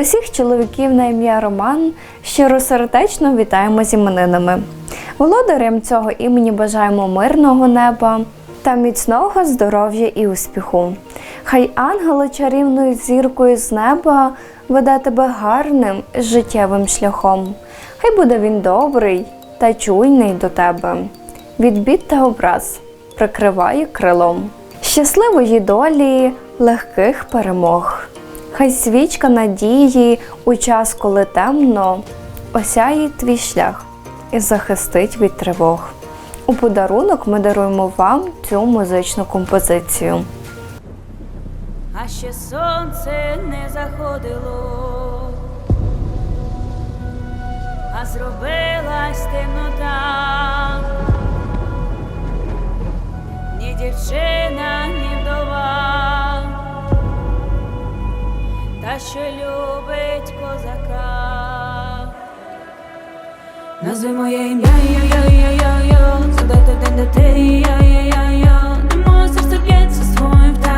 Усіх чоловіків на ім'я Роман щиросердечно вітаємо з іменинами. Володарям цього імені бажаємо мирного неба та міцного здоров'я і успіху. Хай ангели чарівною зіркою з неба веде тебе гарним життєвим шляхом. Хай буде він добрий та чуйний до тебе. Від бід та образ прикриває крилом. Щасливої долі, легких перемог. Хай свічка надії у час, коли темно, осяє твій шлях і захистить від тривог. У подарунок ми даруємо вам цю музичну композицію. А ще сонце не заходило, а зробилась темнота. Ні дівчина, що любить козака. Назви моє ім'я, йо-йо-йо-йо, задайте день де ти, йо-йо-йо-йо. Не моє серце б'ється своїм так,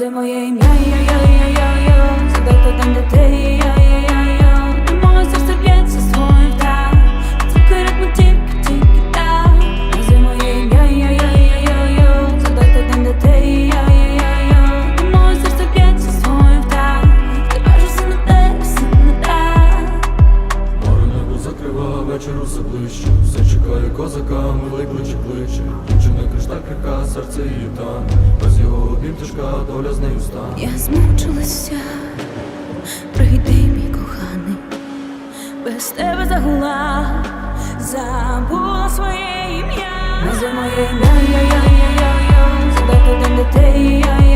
Назви моє ім'я, йо-йо-йо-йо Задайте там, де ти, йо-йо-йо-йо Не моє серце б'ється своїм так Звуки ритму тільки, тільки так Назви моє ім'я, йо-йо-йо-йо Задайте там, де ти, йо-йо-йо-йо Не моє серце б'ється своїм так Тепер же все не те, все не так Море небо закрива, вечір усе ближче Все чекає козака, милий кличе кличе Дівчина кришта крика, серце її тане тяжка, доля з нею стане. Я змучилася, прийди, мій коханий, без тебе загула, забула своє ім'я. Назви моє ім'я, я, я, я, я, задайте день я, ти,